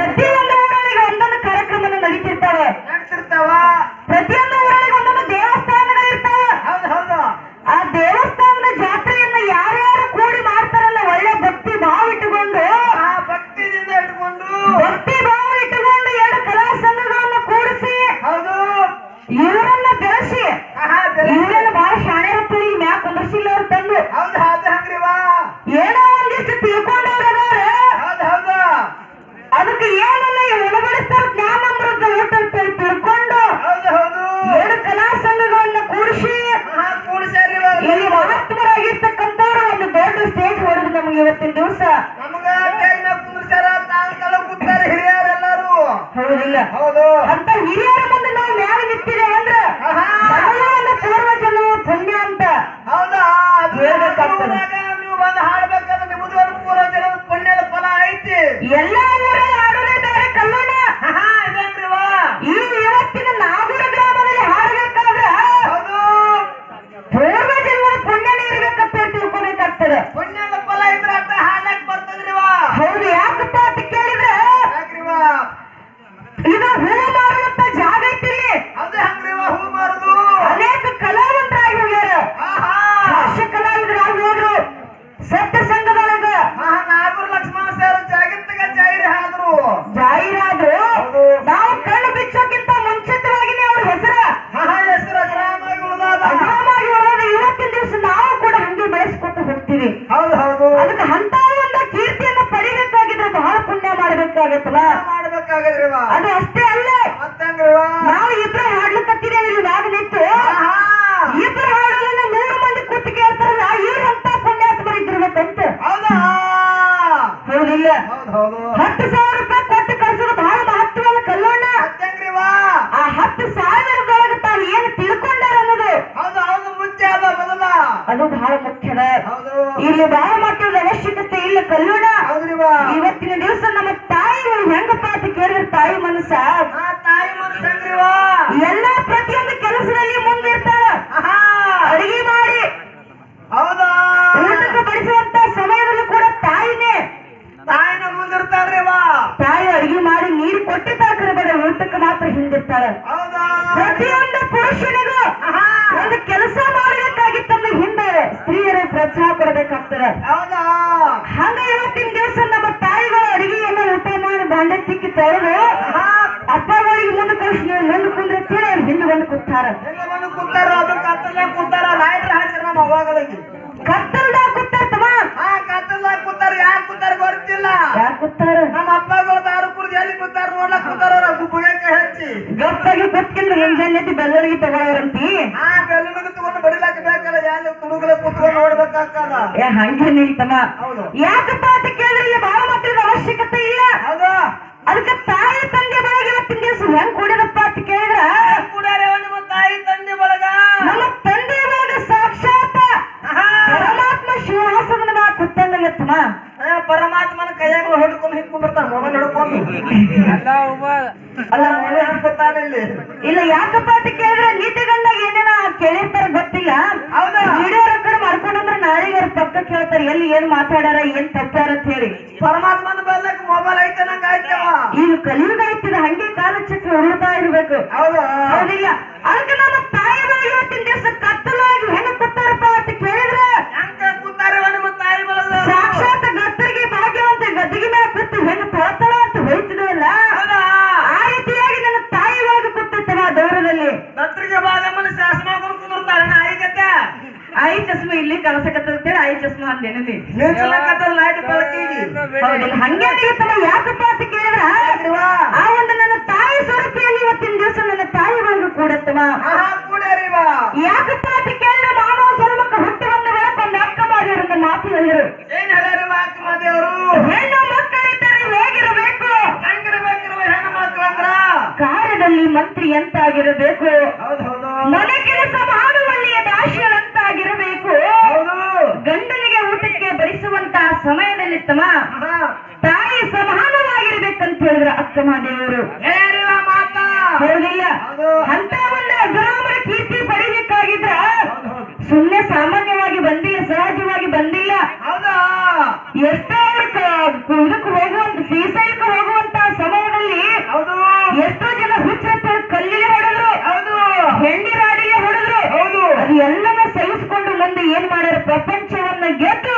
ಪ್ರತಿಯೊಂದು ಊರೊಳಗೆ ಒಂದೊಂದು ಕಾರ್ಯಕ್ರಮ ನಡೀತಿರ್ತಾವೆ. ನಡ್ತಿರ್ತಾವ. ಪ್ರತಿಯೊಂದು ಊರೊಳಗೆ ಒಂದೊಂದು ದೇವಸ್ಥಾನಗಳಿರ್ತಾವೆ ಹೌದು ಹೌದು. ಆ ದೇವಸ್ಥಾನದ ಜಾತ್ರೆಯನ್ನ ಯಾರ್ಯಾರು ಕೂಡಿ ಮಾಡ್ತಾರಲ್ಲ ಒಳ್ಳೆ ಭಕ್ತಿ ಭಾವ ಇಟ್ಟುಕೊಂಡು ಆ ಭಕ್ತಿದಿಂದ ಇಟ್ಕೊಂಡು ಭಕ್ತಿ ಭಾವ ಇಟ್ಟುಕೊಂಡು ಎರಡು ಕಲಾ ಸಂಘಗಳನ್ನ ಕೂಡಿಸಿ ಹೌದು. ಇವರನ್ನ ಬೆಳೆಸಿ ಇವರನ್ನ ಬಹಳ ಶಾಣೆ ಹೊತ್ತಲಿ ಮ್ಯಾಕ್ ಕುಂದರ್ಸಿಲ್ಲ ಅವ್ರು ತಂದು. ಹೌದು ಹೌದು ಹಂಗ್ರಿವಾ ಏನೋ ಒಂದಿಷ್ಟು ಹೌದು మనకు ఏమున్నాయో నిలబడిస్తే ಮಾಡ್ಬೇಕಾಗತ್ತಲ್ಲ ಮಾಡ್ಬೇಕಾಗದ್ರಿ ವಾ ಅದು ಅಷ್ಟೇ ಅಲ್ಲ. ಮತ್ತಂಗ್ರಿ ವಾ ನಾವು ಇಬ್ರು ಹಾಡ್ಲಿಕ್ಕತ್ತಿದ್ದೇವೆ ಇಲ್ಲಿ ಮ್ಯಾಗ ನಿಂತು ಇಬ್ರು ಹಾಡಲ್ಲ ಮೂರು ಮಂದಿ ಕೂತು ಕೇಳ್ತಾರಲ್ಲ ಇವ್ರಂತ ಪುಣ್ಯಾತ್ಮರು ಇದ್ದಿರ್ಬೇಕಂತ. ಹೌದಾ? ಹೌದಿಲ್ಲ. ಹೌದು ಹೌದು. ಹತ್ತು ಸಾವಿರ ರೂಪಾಯಿ ಕೊಟ್ಟು ಕಳ್ಸೋದು ಬಹಳ ಮಹತ್ವದ ಕಲ್ಲೋಣ. ಮತ್ತಂಗ್ರಿ ಆ ಹತ್ತು ಸಾವಿರದೊಳಗೆ ಏನು ತಿಳ್ಕೊಂಡಾರ ಅನ್ನೋದು. ಹೌದು ಹೌದು ಮುಂಚೆ ಅದ ಮೊದಲ. ಅದು ಬಹಳ ಮುಖ್ಯದ. ಹೌದು. ಇಲ್ಲಿ ಬಹಳ ಅವಶ್ಯಕತೆ ಇಲ್ಲ ಕಲ್ಲೋಣ. ಇವತ್ತಿನ ದಿವಸ ನಮ್ಮ ತಾಯಿ ಹೆಂಗಪ್ಪ ಅಂತ ಕೇಳಿದ್ರೆ ತಾಯಿ ಮನಸ್ಸ? ಆ ತಾಯಿ ಮನಸ್ಸಂಗ್ರಿ ವಾ ಎಲ್ಲಾ ಪ್ರತಿಯೊಂದು ಕೆಲಸದಲ್ಲಿ ಮುಂದಿರ್ತಾಳ. ಅಡಿಗೆ ಮಾಡಿ. ಹೌದಾ? ಊಟಕ್ಕೆ ಬಡಿಸುವಂತ ಸಮಯದಲ್ಲೂ ಕೂಡ ತಾಯಿನೇ. ತಾಯಿನ ಮುಂದಿರ್ತಾರ್ರಿ ವಾ ತಾಯಿ ಅಡಿಗೆ ಮಾಡಿ ನೀರು ಕೊಟ್ಟಿದ್ದಾಕ್ರೆ ಬೇಡ ಊಟಕ್ಕೆ ಮಾತ್ರ ಹಿಂದಿರ್ತಾಳ. ಹೌದಾ? ಪ್ರತಿಯೊಂದು ಪುರುಷನಿಗೂ ಒಂದು ಕೆಲಸ ಮಾಡಬೇಕಾಗಿತ್ತಂದ್ರೆ ಹಿಂದೆ ಸ್ತ್ರೀಯರೇ ಪ್ರೋತ್ಸಾಹ ಕೊಡಬೇಕಾಗ್ತದ. ಹೌದಾ ಹಂಗ ಇವತ್ತಿನ ದಿವಸ ನಮ್ಮ ತಾಯಿಗಳು ಅಡಿಗೆಯನ್ನ ಊಟ ಮಾಡಿ ಬಾಂಡೆ ತಿಕ್ಕಿ ತೊಳೆದು ಆಹಾ ಅಪ್ಪಗಳಿಗೆ ಮುಂದೆ ಕಳಿಸಿ ನೀವು ಮುಂದೆ ಕುಂದಿರ್ತೀರ ಅವ್ರು ಹಿಂದೆ ಬಂದು ಕೂತಾರ. ಹೆಂಗ ಬಂದು ಕೂತಾರ ಅದು ಕತ್ತಲ ಕೂತಾರ ಲೈಟ್ರ್ ಹಾಕಿರ ನಮ್ಮ ಅವಾಗಲಗಿ ಕತ್ತಲ್ದಾಗ ಕೂತಾರ ತಮ್ಮ. ಹಾ ಕತ್ತಲ ಕೂತಾರ ಯಾಕೆ ಕೂತಾರ ಗೊತ್ತಿಲ್ಲ. ಯಾಕೆ ಕೂತಾರ? ನಮ್ಮ ಅಪ್ಪಗಳು ದಾರು ಕುಡ್ದು ಎಲ್ಲಿ ಕೂತಾರ ನೋಡ್ಲಕ್ ಕೂತಾರ ಅವ್ರ ಹಚ್ಚಿ. ಗಪ್ಪಾಗಿ ಕೂತ್ಕೊಂಡು ರಂಜಾನೆತ್ತಿ ಬೆಲ್ಲರಿಗೆ ತಗೊಳ್ಳೋರಂತಿ ಹಾ ಬೆಲ್ಲುನಗ ತಗೊಂಡು ಬಡಿಲಾಕ ಬೇಕಲ್ಲ ಎಲ್ಲಿ ಕುಡುಗಲ ಕೂತ್ಕೊಂಡು ನೋಡ್ಬೇಕಾಗ್ತದ. ಏ ಹಂಗೇನಿಲ್ಲ ತಮ್ಮ. ಹೌದು. ಯಾಕಪ್ಪ ಅಂತ ಕೇಳಿದ್ರೆ ಇಲ್ಲಿ ಬಹಳ ಮಾತ್ರ ಅವಶ್ಯಕತೆ ಇಲ್ಲ. ಹೌದು. ಅದಕ್ಕೆ ತಾಯಿ ತಂದೆ ಬಳಗ ಇವತ್ತಿನ ದಿವಸ ಹೆಂಗ್ ಕೂಡಿದಪ್ಪ ಕೈಯಾಗ ಹಿಡ್ಕೊಂಡು ಹಿಂದ್ಕೊಂಡಿರ್ತಾನ ಮೊಬೈಲ್ ಹಿಡ್ಕೊಂಡು. ಅಲ್ಲ ಮೊಬೈಲ್ ಹಿಡ್ಕೊತಾನ ಇಲ್ಲಿ? ಇಲ್ಲ ಯಾಕಪ್ಪ ಅಂತ ಕೇಳಿದ್ರೆ ನೀತಿಗಂಡಾಗ ಏನೇನ ಕೇಳಿರ್ತಾರ ಗೊತ್ತಿಲ್ಲ. ಹೌದಾ? ವಿಡಿಯೋ ರೆಕಾರ್ಡ್ ಮಾಡ್ಕೊಂಡ್ರೆ ನಾಳೆಗೆ ಪಕ್ಕ ಕೇಳ್ತಾರೆ ಎಲ್ಲಿ ಏನ್ ಮಾತಾಡಾರ ಏನ್ ತಪ್ಪಾರ ಅಂತ ಹೇಳಿ. ಪರಮಾತ್ಮನ ಬೆಲ್ಲಕ್ಕೆ ಮೊಬೈಲ್ ಐತೆ ನಂಗೆ ಆಯ್ತವ ಈಗ ಕಲಿಯುಗ ಐತಿದ ಹಂಗೆ ಕಾಲಚಕ್ರ ಉಳ್ತಾ ಇರ್ಬೇಕು. ಹೌದು? ಹೌದಿಲ್ಲ? ಅದಕ್ಕೆ ನಮ್ಮ ತಾಯಿ ಇವತ್ತಿನ ದಿವಸ ಕತ್ತಲಾಗಿ ಹೆಂಗ ಕೂತಾರಪ್ಪ ಅಂತ ಕೇಳಿದ್ರೆ ಹೆಂಗ ಕೂತಾರೆ ನಿಮ್ಮ ತಾಯಿ ಬಳಗ ಸಾಕ್ಷಾತ್ ಗದ್ದರಿಗೆ ಭಾಗ್ಯವಂತ ಗದ್ದಿಗೆ ಮೇಲೆ ಕೂತು ಹೆಂಗ ತೊಳತಳ ಅಂತ ಹೋಯ್ತಿದ್ವಲ್ಲ ಹೌದಾ ಆ ರೀತಿಯಾಗಿ ನನ್ನ ತಾಯಿ ಒಳಗೆ ಕೂತಿರ್ತವ ದೂರದಲ್ಲಿ ದತ್ತರಿಗೆ ಬಾಗಮ್ಮನ ಶಾಸನ ಕುಂದಿರ್ತಾಳೆ ನಾಯಿಗತ್ತೆ ಐ ಚಸ್ಮ ಇಲ್ಲಿ ಕಳಸಕತ್ತೇಳಿ ಐ ಚಸ್ಮಾ ಅಂದೇನಿ ನಿಲ್ಸಲಕತ್ತ ಲೈಟ್ ಬೆಳಕಿಗೆ ಹಂಗೆ ಆಗಿರ್ತಲ್ಲ ಯಾಕಪ್ಪ ಅಂತ ಕೇಳಿದ್ರ? ಆ ಒಂದು ನನ್ನ ತಾಯಿ ಸ್ವರೂಪಿಯಲ್ಲಿ ಇವತ್ತಿನ ದಿವಸ ನನ್ನ ತಾಯಿ ಬಂದು ಕೂಡತ್ತವ ಆಹಾ ಸಮಯದಲ್ಲಿ ತಮ್ಮ ತಾಯಿ ಸಮಾನವಾಗಿರ್ಬೇಕಂತ ಹೇಳಿದ್ರ ಅಕ್ಕಮ್ಮ ದೇವರು ಅಂತ ಒಂದು ಅಗ್ರಾಮರ ಕೀರ್ತಿ ಪಡಿಬೇಕಾಗಿದ್ರ ಸುಮ್ಮನೆ ಸಾಮಾನ್ಯವಾಗಿ ಬಂದಿಲ್ಲ ಸಹಜವಾಗಿ ಬಂದಿಲ್ಲ. ಎಷ್ಟೋ ಇದಕ್ಕೆ ಹೋಗುವಂತ ಸೀಸೈಕ್ ಹೋಗುವಂತ ಸಮಯದಲ್ಲಿ ಎಷ್ಟೋ ಜನ ಹುಚ್ಚ ಕಲ್ಲಿಗೆ ಹೊಡೆದ್ರು. ಹೌದು. ಹೆಂಡಿ ರಾಡಿಗೆ ಹೊಡೆದ್ರು. ಅದು ಎಲ್ಲವೂ ಸಹಿಸಿಕೊಂಡು ಬಂದು ಏನ್ ಮಾಡ್ಯಾರ? ಪ್ರಪಂಚವನ್ನ ಗೆದ್ದು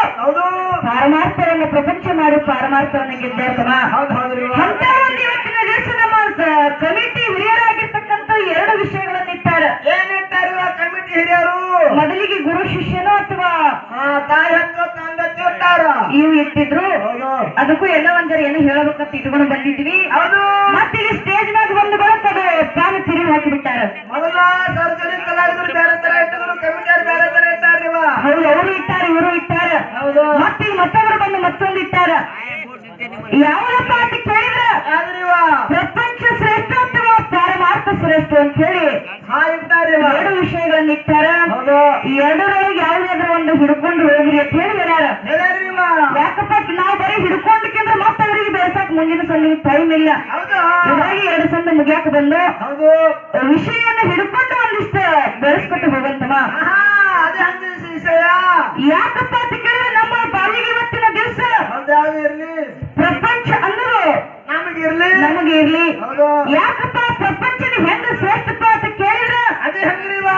ಅಂತ ಒಂದು ಇವತ್ತಿನ ದಿವಸ ನಮ್ಮ ಕಮಿಟಿ ಹಿರಿಯರಾಗಿರ್ತಕ್ಕಂಥ ಎರಡು ವಿಷಯಗಳನ್ನ ಇಟ್ಟಾರ. ಏನ್ ಇಟ್ಟಾರಿವ ಕಮಿಟಿ ಹಿರಿಯರು? ಮೊದಲಿಗೆ ಗುರು ಶಿಷ್ಯನೋ ಅಥವಾ ತಾಯಿ ಹತ್ತು ತಂದೆ ಇಟ್ಟಾರ? ಇವು ಇಟ್ಟಿದ್ರು. ಅದಕ್ಕೂ ಎಲ್ಲ ಒಂದರೆ ಏನು ಹೇಳಬೇಕಂತ ಇಟ್ಕೊಂಡು ಬಂದಿದ್ವಿ. ಹೌದು. ಮತ್ತೆ ಈಗ ಸ್ಟೇಜ್ ಮ್ಯಾಗ ಬಂದು ಬರುತ್ತದೆ. ಅದು ಪ್ರಾಣ ತಿರುಗಿ ಹಾಕಿಬಿಟ್ಟಾರ ಮೊದಲ ಸರ್ಜರಿ ಕಲಾವಿದರು ಬೇರೆ ತರ ಇಟ್ಟಿದ್ರು ಕಮಿಟಿಯರು ಬೇರೆ ತರ ಇಟ್ಟಾರಿವ ಹೌದು ಅವರು ಇಟ್ಟಾರ ಇವರು ಇಟ್ಟಾರ. ಹೌದು. ಮತ್ತೆ ಈಗ ಮತ್ತೊಬ್ರು ಬಂದು ಮತ್ತೊಂದು ಇಟ್ಟಾರ ಅಂತ ಕೇಳಿದ್ರ ಪ್ರಪಂಚ ಶ್ರೇಷ್ಠ ಅಥವಾ ಪಾರಮಾರ್ಥ ಶ್ರೇಷ್ಠ ಅಂತ ಹೇಳಿ. ಎರಡು ವಿಷಯಗಳನ್ನ ಇಟ್ಟಾರ. ಈ ಎರಡರೊಳಗೆ ಯಾವ್ದಾದ್ರು ಒಂದು ಹಿಡ್ಕೊಂಡು ಹೋಗ್ರಿ ಅಂತ ಹೇಳಿ ಹೇಳ್ಯಾರ. ಯಾಕಪ್ಪ ನಾವು ಬರೀ ಹಿಡ್ಕೊಂಡ್ಕಿಂದ್ರೆ ಮತ್ತೆ ಅವರಿಗೆ ಬೆಳೆಸಕ್ ಮುಂದಿನ ಸಲ ಟೈಮ್ ಇಲ್ಲ. ಹಾಗಾಗಿ ಎರಡು ಸಂದ ಮುಗಿಯಾಕ ಬಂದು ವಿಷಯವನ್ನ ಹಿಡ್ಕೊಂಡು ಒಂದಿಷ್ಟ ಬೆಳೆಸ್ಕೊಟ್ಟು ಹೋಗಂತಮ್ಮ. ಆಹಾ ಅದೇ ಹಂಗ ವಿಷಯ ಯಾಕಪ್ಪ ಅಂತ ಕೇಳಿದ್ರೆ ನಮ್ಮ ಬಾಲಿಗೆ ಇವತ್ತಿನ ದಿವಸ ಹೌದು ಯಾವ್ದು ಇರ್ಲಿ ಪ್ರಪಂಚ ಅನ್ನೋದು ಹೌದು. ಯಾಕಪ್ಪ ಪ್ರಪಂಚದ ಹೆಂಗ ಶ್ರೇಷ್ಠಪ್ಪ ಅಂತ ಕೇಳಿದ್ರ? ಅದೇ ಹಂಗ್ರಿವ.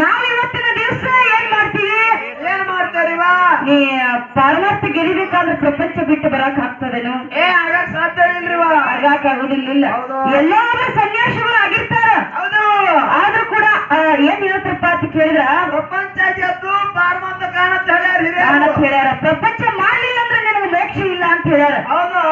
ನಾವ್ ಇವತ್ತಿನ ದಿವಸ ಏನ್ ಮಾಡ್ತೀವಿ? ಏನ್ ಮಾಡ್ತಾರಿವ? ನೀ ಪಾರಮಾರ್ಥ ಗೆಲಿಬೇಕಾದ್ರೆ ಪ್ರಪಂಚ ಬಿಟ್ಟು ಬರಕ್ ಆಗ್ತದೇನು? ಏ ಆಗಕ್ ಸಾಧ್ಯ ಇಲ್ರಿವ? ಆಗಕ್ ಆಗುದಿಲ್ಲ. ಎಲ್ಲಾದ್ರೂ ಸನ್ಯಾಸಿಗಳು ಆಗಿರ್ತಾರ. ಹೌದು. ಆದ್ರೂ ಕೂಡ ಏನ್ ಹೇಳ್ತಾರಪ್ಪ ಅಂತ ಕೇಳಿದ್ರ? ಪ್ರಪಂಚ ಗೆದ್ದು ಪಾರ್ವಂತ ಕಾಣತ್ ಹೇಳ್ಯಾರ ಕಾಣತ್ ಹೇಳ್ಯಾರ. ಪ್ರಪಂಚ ಮಾಡ್ಲಿಲ್ಲ ಅಂದ್ರೆ ನಿನಗೆ ಮೋಕ್ಷ ಇಲ್ಲ ಅಂತ ಹೇಳ್ಯಾರ. ಹೌದು.